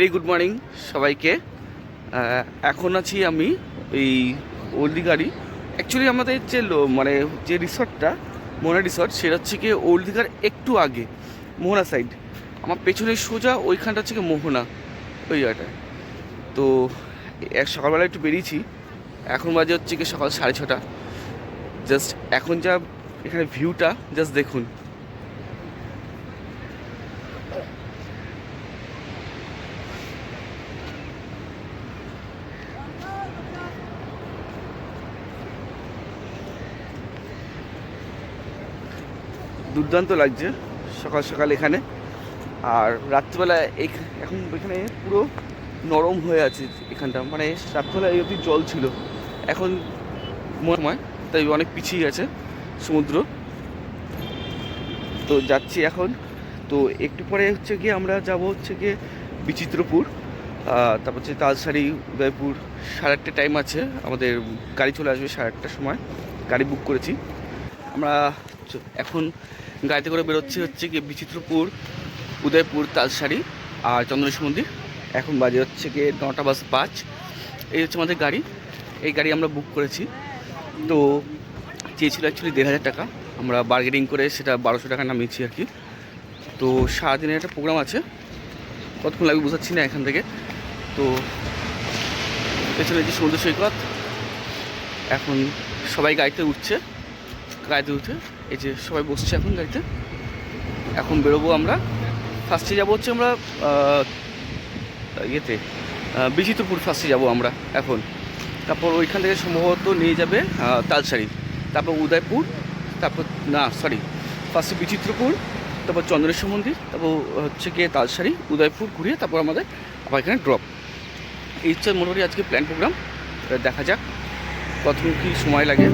Very good morning সবাইকে। এখন আছি আমি এই ওল্ডি গাড়ি। অ্যাকচুয়ালি আমাদের যে মানে যে রিসর্টটা মোহনা রিসর্ট সেটা হচ্ছে কি ওল্ড দীঘার একটু আগে মোহনা সাইড আমার পেছনে সোজা ওইখানটা হচ্ছে কি মোহনা ওই জায়গাটায়। তো এক সকালবেলা একটু বেরিয়েছি, এখন বাজে হচ্ছে কি সকাল সাড়ে ছটা। জাস্ট এখন যা এখানে ভিউটা জাস্ট দেখুন। দুর্দান্ত লাগছে সকাল সকাল এখানে। আর রাত্রিবেলা এই এখন এখানে পুরো নরম হয়ে আছে এখানটা। মানে রাত্রিবেলা এই অবধি জল ছিল। এখন সময়, তাই অনেক পিছিয়ে গেছে সমুদ্র। তো যাচ্ছি এখন। তো একটু পরে হচ্ছে গিয়ে আমরা যাব হচ্ছে গিয়ে বিচিত্রপুর। তারপর হচ্ছে তালসারি, উদয়পুর, সাড়ে আটটা টাইম আছে। আমাদের গাড়ি চলে আসবে সাড়ে আটটার সময়। গাড়ি বুক করেছি। আমরা এখন গাড়িতে করে বেরোচ্ছি হচ্ছে গিয়ে বিচিত্রপুর, উদয়পুর তালসারি আর চন্দ্রেশ্বর মন্দির। এখন বাজে হচ্ছে গিয়ে নটা বাস পাঁচ। এই হচ্ছে আমাদের গাড়ি। এই গাড়ি আমরা বুক করেছি। তো চেয়েছিল অ্যাকচুয়ালি দেড় হাজার টাকা। আমরা বার্গেনিং করে সেটা বারোশো টাকা নামিয়েছি আর কি। তো সারাদিনের একটা প্রোগ্রাম আছে। কতক্ষণ লাগবে বোঝাচ্ছি না এখান থেকে। তো পেছনে যে সমুদ্র সৈকত, এখন সবাই গাড়িতে উঠছে। গাড়িতে উঠে এই যে সবাই বসছে এখন গাড়িতে। এখন বেরোবো আমরা। ফার্স্টে যাব হচ্ছে আমরা ইয়েতে বিচিত্রপুর ফার্স্টে যাব আমরা এখন। তারপর ওইখান থেকে সম্ভবত নিয়ে যাবে তালসারি তারপর উদয়পুর, তারপর, না সরি ফার্স্টে বিচিত্রপুর, তারপর চন্দ্রেশ্বর মন্দির, তারপর হচ্ছে গিয়ে তালসারি উদয়পুর ঘুরিয়ে তারপর আমাদের আবার এখানে ড্রপ এই হচ্ছে মোটামুটি আজকে প্ল্যান প্রোগ্রাম দেখা যাক কত কী সময় লাগে।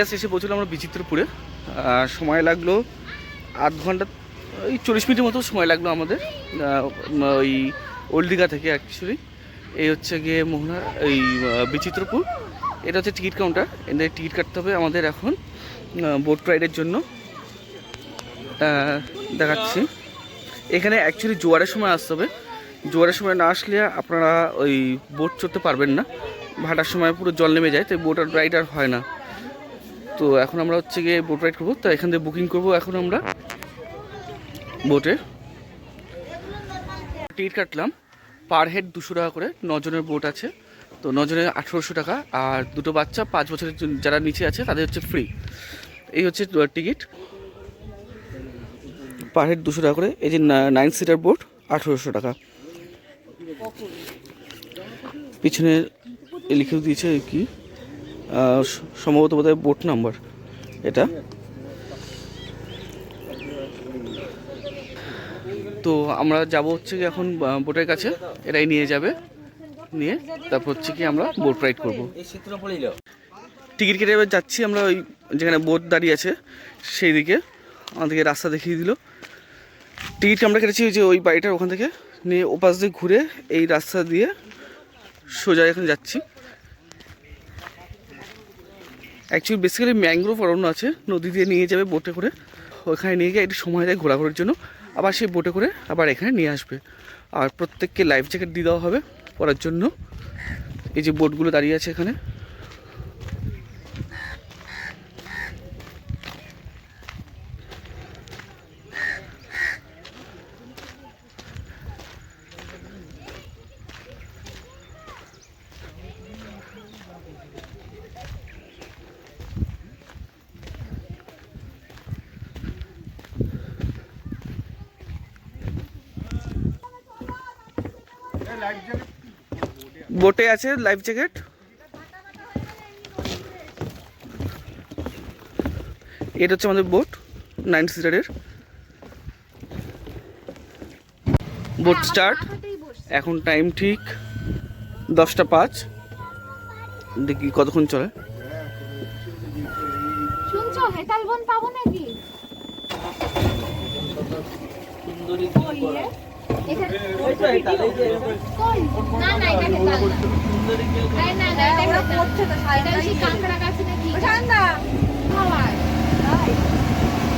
জাস্ট এসে পৌঁছলাম আমরা বিচিত্রপুরে। সময় লাগল আধ ঘণ্টা ওই চল্লিশ মিনিটের মতো সময় লাগল আমাদের ওই ওল্ড দীঘা থেকে অ্যাকচুয়ালি এই হচ্ছে গিয়ে মোহনা, এই বিচিত্রপুর। এটা হচ্ছে টিকিট কাউন্টার, এদের টিকিট কাটতে হবে আমাদের এখন বোট রাইডের জন্য। দেখাচ্ছি। এখানে অ্যাকচুয়ালি জোয়ারের সময় আসতে হবে। জোয়ারের সময় না আসলে আপনারা ওই বোট চড়তে পারবেন না। ভাটার সময় পুরো জল নেমে যায়, তাই বোট রাইড আর হয় না। তো এখন আমরা হচ্ছে গিয়ে বোট রাইড করব। তো এখান থেকে বুকিং করব এখন আমরা বোটে টিকিট কাটলাম। পার হেড দুশো টাকা করে। নজনের বোট আছে। তো নজনের আঠেরোশো টাকা। আর দুটো বাচ্চা পাঁচ বছরের যারা নিচে আছে, তাদের হচ্ছে ফ্রি এই হচ্ছে টিকিট পার হেড দুশো টাকা করে। এই যে নাইন সিটার বোট আঠেরোশো টাকা। পিছনে এ লিখে দিয়েছে কি? সম্ভবত বোধহয় বোট নাম্বার এটা। তো আমরা যাব হচ্ছে কি এখন বোটের কাছে। এরাই নিয়ে যাবে। নিয়ে তারপর হচ্ছে কি আমরা বোট রাইড করব। টিকিট কেটে এবার যাচ্ছি আমরা ওই যেখানে বোট দাঁড়িয়ে আছে সেই দিকে আমাদেরকে রাস্তা দেখিয়ে দিল। টিকিট আমরা কেটেছি ওই যে ওই বাড়িটার ওখান থেকে। নিয়ে ওপাশ দিয়ে ঘুরে এই রাস্তা দিয়ে সোজা এখানে যাচ্ছি। অ্যাকচুয়ালি বেসিক্যালি ম্যাংগ্রোভ অরণ্য আছে। নদী দিয়ে নিয়ে যাবে বোটে করে। ওখানে নিয়ে গিয়ে একটু সময় দেয় ঘোরাঘুরির জন্য। আবার সেই বোটে করে আবার এখানে নিয়ে আসবে। আর প্রত্যেককে লাইফ জ্যাকেট দিয়ে দেওয়া হবে পরার জন্য। এই যে বোটগুলো দাঁড়িয়ে আছে এখানে। বোটে আছে লাইফ জ্যাকেট। এটা হচ্ছে আমাদের বোট নাইন সিটারের। Boat start. এখন টাইম ঠিক দশটা পাঁচ। দেখি কতক্ষণ চলে। হেতাল বোন পাবো নাকি?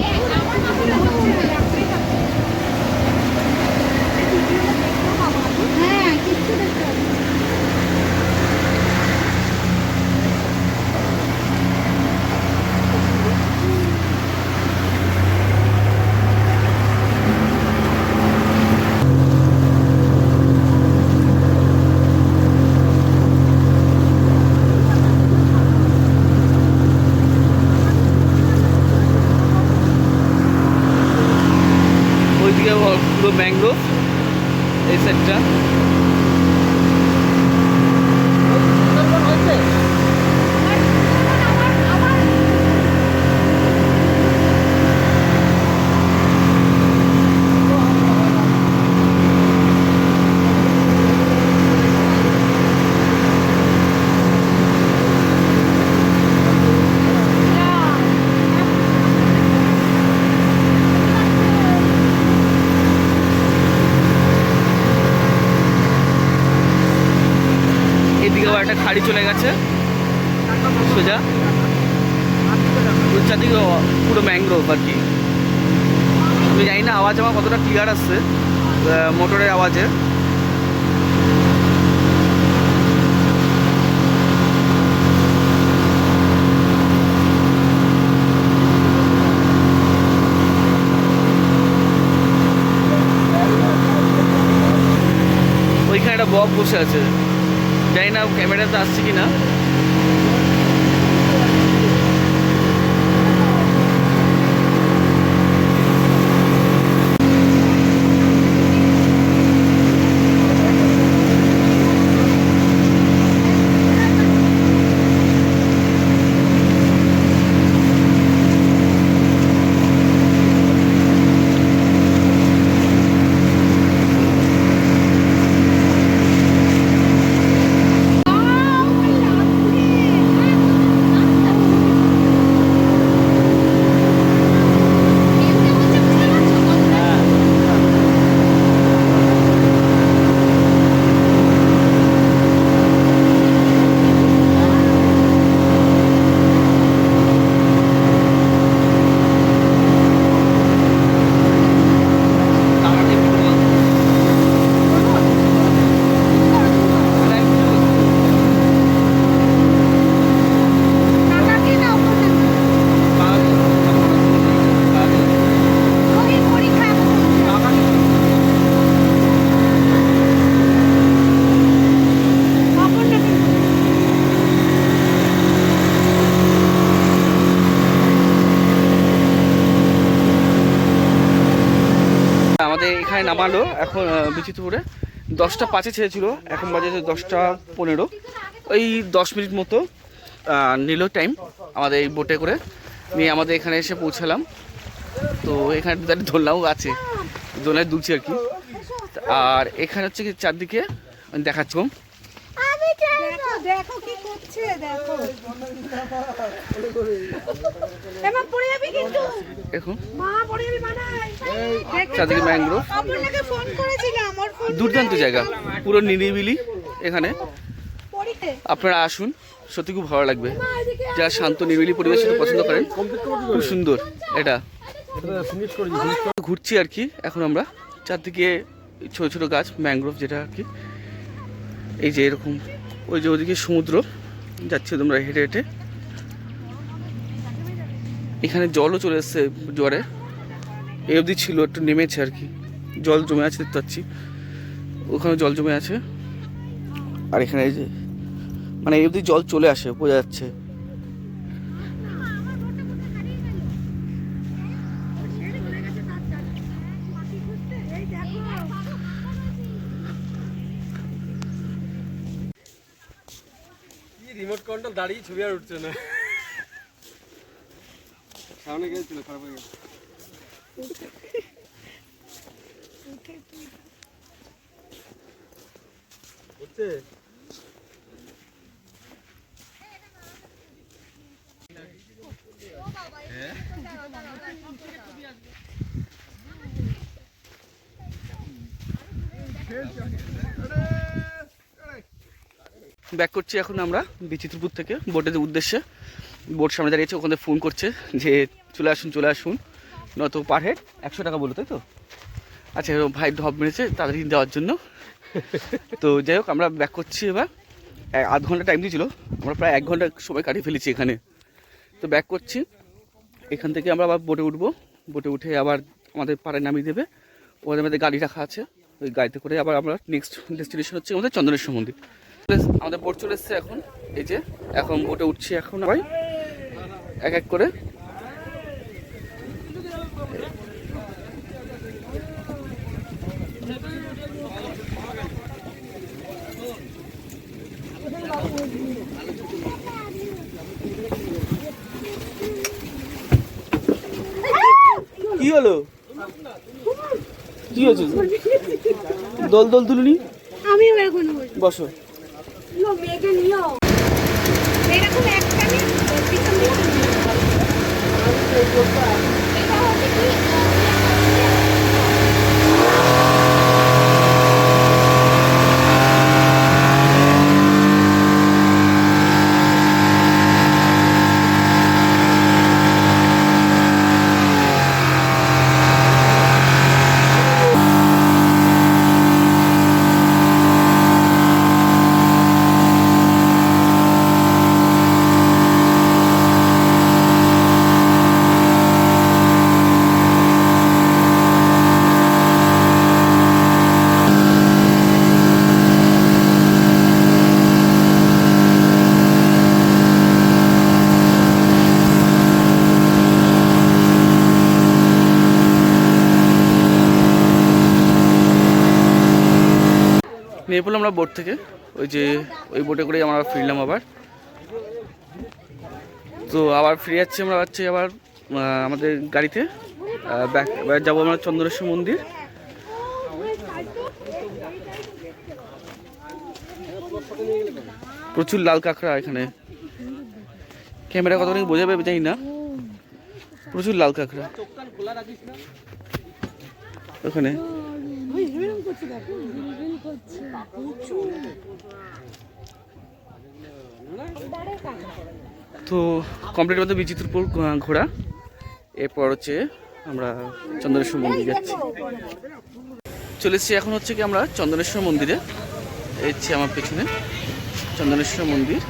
এই, আমার মাথাটা হচ্ছে না, হ্যাঁ কিচ্ছু দেখতে হবে না। ওইদিকে পুরো ম্যাংগ্রোভ এই সাইডটা সুন্দরবন হচ্ছে আমার আমার খাড়ি চলে গেছে। সোজা। চারদিকে পুরো ম্যাংগ্রোভ আর কি। আমি জানি না, আওয়াজ আমার কতটা ক্লিয়ার আসছে। মোটরের আওয়াজে। ওইখানে একটা বক বসে আছে। জানি না ক্যামেরাতে আসছে কি না কাকাকে না ওখানে ওই পরীক্ষা কখনটা আমাদের এখানে বিচিত্রপুরে। দশটা পাঁচে ছেড়েছিল এখন বাজে দশটা পনেরো। ওই দশ মিনিট মতো নিল টাইম আমাদের এই বোটে করে। নিয়ে আমাদের এখানে এসে পৌঁছালাম। তো এখানে দোলনাও আছে দোলনায় দুলছি আর কি। আর এখানে হচ্ছে কি চারদিকে আমি দেখাচ্ছি দেখো দেখো কি করছে দেখো এবার পড়ে যাবি কিন্তু। এখন মা পড়ে যাবি মানাই চারদিকে ম্যাংগ্রোভ আপনাকে ফোন করেছিলাম আমার ফোন দুর্দান্ত জায়গা পুরো নিরিবিলি এখানে। আপনারা আসুন সত্যি খুব ভালো লাগবে। যারা শান্ত নিরিবিলি পরিবেশ পছন্দ করেন খুব সুন্দর এটা। ঘুরছি আর কি এখন আমরা চারদিকে ছোট ছোট গাছ ম্যাংগ্রোভ যেটা আর কি। এই যে এরকম ওই যে ওদিকে সমুদ্র। যাচ্ছে তোমরা হেঁটে হেঁটে। এখানে জলও চলে এসছে জোয়ারে। এই অবধি ছিল, একটু নেমেছে আর কি। জল জমে আছে, দেখতে পাচ্ছি। ওখানে জল জমে আছে। আর এখানে এই যে মানে এই অবধি জল চলে আসে, বোঝা যাচ্ছে। দাঁড়িয়ে ছবি আর উঠছে না সামনে গেছিল খারাপ হয়ে গেছে উঠছে ব্যাক করছি এখন আমরা বিচিত্রপুর থেকে বোটের উদ্দেশ্যে। বোট সামনে দাঁড়িয়েছে, ওখানে ফোন করছে যে, চলে আসুন চলে আসুন। নত পার হেড একশো টাকা বলো তাই তো? আচ্ছা ভাই ঢপ মেরেছে তাড়াতাড়ি দেওয়ার জন্য। তো যাই হোক, আমরা ব্যাক করছি এবার। আধ ঘণ্টা টাইম দিয়েছিল, আমরা প্রায় এক ঘণ্টা সময় কাটিয়ে ফেলেছি এখানে। তো ব্যাক করছি। এখান থেকে আমরা আবার বোটে উঠবো। বোটে উঠে আবার আমাদের পাড়ায় নামিয়ে দেবে। ওদের মধ্যে গাড়ি রাখা আছে। ওই গাড়িতে করে আবার আমরা নেক্সট ডেস্টিনেশন হচ্ছে আমাদের চন্দনেশ্বর মন্দির। আমাদের বোট চলে এসছে এখন। এই যে এখন বোটে উঠছি এখন ভাই এক এক করে। কি হলো? কি হয়েছে? দোল দোল তুলুনি? আমি এখন বসো। লো মেয়েকে নিও এরকম একটা আমি নিয়ে পড়লাম আমরা বোট থেকে। ওই যে, ওই বোটে করেই আমরা ফিরলাম আবার। তো আবার ফিরে যাচ্ছি আমরা, যাচ্ছি আবার আমাদের গাড়িতে। ব্যাক এবার যাব আমরা চন্দ্রেশ্বর মন্দির। প্রচুর লাল কাঁকড়া এখানে। ক্যামেরা কতখানি বোঝাবে জানি না। প্রচুর লাল কাঁকড়া। ওখানে। তো কমপ্লিট মধ্যে বিচিত্রপুর ঘোরা এরপর হচ্ছে আমরা চন্দনেশ্বর মন্দির যাচ্ছি। চলে এসেছি এখন হচ্ছে কি আমরা চন্দনেশ্বর মন্দিরে। হচ্ছে আমার পেছনে চন্দনেশ্বর মন্দির।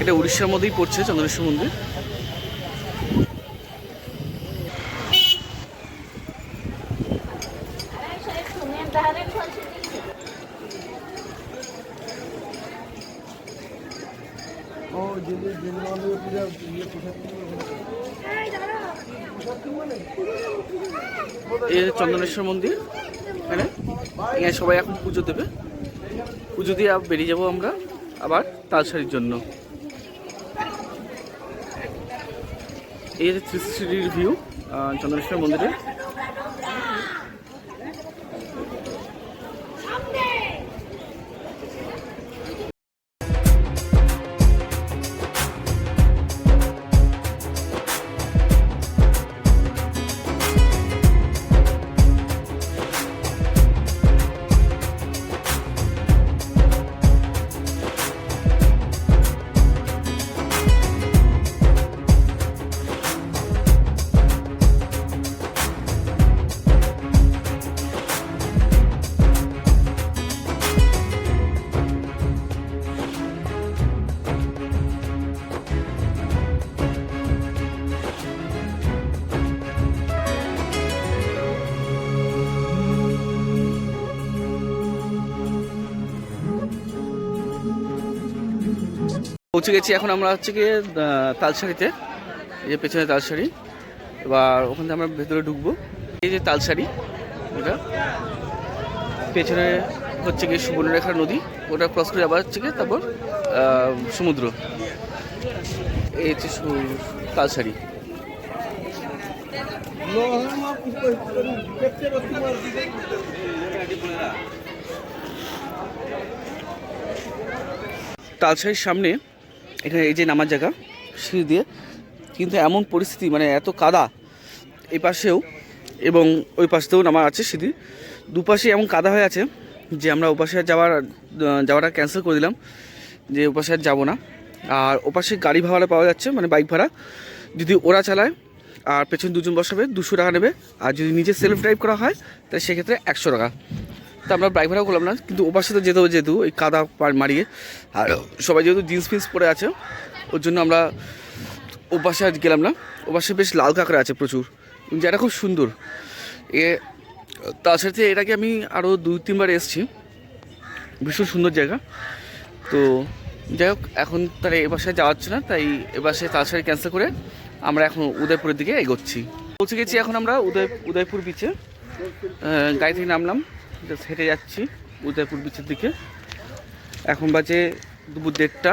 এটা উড়িষ্যার মধ্যেই পড়ছে চন্দনেশ্বর মন্দির এই যে মন্দির, এখানে। এখানে সবাই এখন পুজো দেবে। পুজো দিয়ে বেরিয়ে যাব আমরা আবার তালসারির জন্য। এই হচ্ছে থ্রি ভিউ চন্দ্রেশ্বর মন্দিরে পৌঁছে গেছি। এখন আমরা হচ্ছে গিয়ে তালসারিতে এই যে পেছনে তালসারি এবার ওখান থেকে আমরা ভেতরে ঢুকবো। এই যে তালসারি এটা। পেছনে হচ্ছে গিয়ে সুবর্ণরেখা নদী। ওটা ক্রস করে আবার হচ্ছে গিয়ে তারপর সমুদ্র। এই হচ্ছে তালসারি তালসারির সামনে এখানে এই যে নামার জায়গা, সিঁড়ি দিয়ে। কিন্তু এমন পরিস্থিতি মানে এত কাদা এই পাশেও এবং ওই পাশেও নামা আছে সিঁড়ি। দুপাশে এমন কাদা হয়ে আছে যে আমরা ওপাশে যাওয়ার যাওয়াটা ক্যান্সেল করে দিলাম, যে ওপাশে আর যাব না। আর ওপাশে গাড়ি ভাড়া পাওয়া যাচ্ছে মানে বাইক ভাড়া। যদি ওরা চালায়, আর পেছনে দুজন বসাবে, দুশো টাকা নেবে। আর যদি নিজে সেলফ ড্রাইভ করা হয়, তাহলে সেক্ষেত্রে একশো টাকা। তো আমরা বাইক করলাম না কিন্তু ওপাশে সাথে যেতে হবে যেহেতু ওই কাদা মারিয়ে। আর সবাই যেহেতু জিন্স ফিন্স পরে আছে ওর জন্য আমরা ওপাশে আর গেলাম না। ওপাশে বেশ লাল কাঁকড়া আছে প্রচুর যেটা খুব সুন্দর। এ তার সাথে এর আগে আমি আরও দুই তিনবার এসেছি। ভীষণ সুন্দর জায়গা। তো যাই হোক এখন তাহলে এ বাসায় যাওয়া হচ্ছে না তাই এ বাসায় তাড়াতাড়ি ক্যান্সেল করে আমরা এখন উদয়পুরের দিকে এগোচ্ছি। পৌঁছে গেছি এখন আমরা উদয় উদয়পুর বিচে গাড়ি থেকে নামলাম। হেঁটে যাচ্ছি উদয়পুর বিচের দিকে। এখন বাজে দুপুর দেড়টা।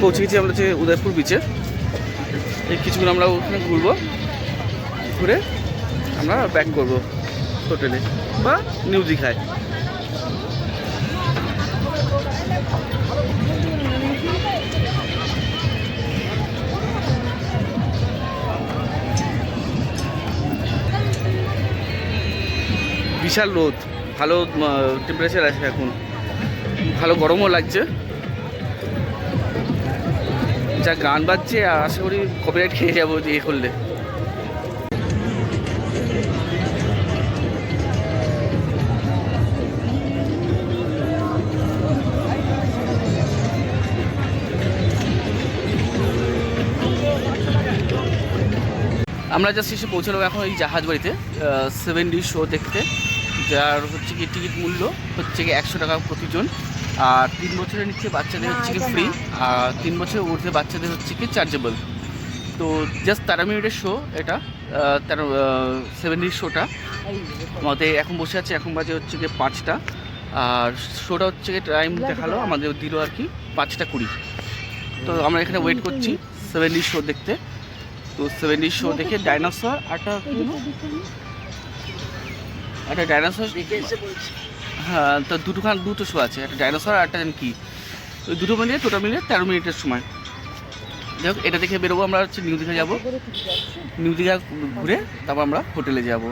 পৌঁছে গেছি আমরা যে উদয়পুর বিচে এই কিছুক্ষণ আমরা ওখানে ঘুরবো। ঘুরে আমরা ব্যাক করব হোটেলে বা নিউ দীঘায়। বিশাল রোদ, ভালো টেম্পারেচার আছে এখন। ভালো গরমও লাগছে। যা গান বাজছে আশা করি কপিরাইট খেয়ে যাব যে এ করলে। আমরা জাস্ট এসে পৌঁছালাম এখন এই জাহাজ বাড়িতে সেভেন ডি শো দেখতে। যার হচ্ছে কি টিকিট মূল্য হচ্ছে কি একশো টাকা প্রতিজন। আর তিন বছরের নিচে বাচ্চাদের হচ্ছে কি ফ্রি আর তিন বছরের ঊর্ধ্বে বাচ্চাদের হচ্ছে কি চার্জেবল তো জাস্ট তেরো মিনিটের শো এটা তেরো সেভেন ডি শোটা আমাদের এখন বসে আছে এখন বাজে হচ্ছে গিয়ে পাঁচটা। আর শোটা হচ্ছে গিয়ে টাইম দেখাল আমাদের দিল আর কি পাঁচটা কুড়ি। তো আমরা এখানে ওয়েট করছি সেভেন ডি শো দেখতে। তো সেভেন ডি শো দেখে ডাইনোসর একটা? একটা ডাইনোসর হ্যাঁ তো দুটো খান দুটো শো আছে, একটা ডাইনোসর আর একটা যেন কি। ওই দুটো মিলিয়ে টোটাল মিলিয়ে তেরো মিনিটের সময়। যাই হোক, এটা দেখে বেরোবো, আমরা হচ্ছে নিউ দীঘা যাব। নিউ দীঘা ঘুরে, তারপর আমরা হোটেলে যাব।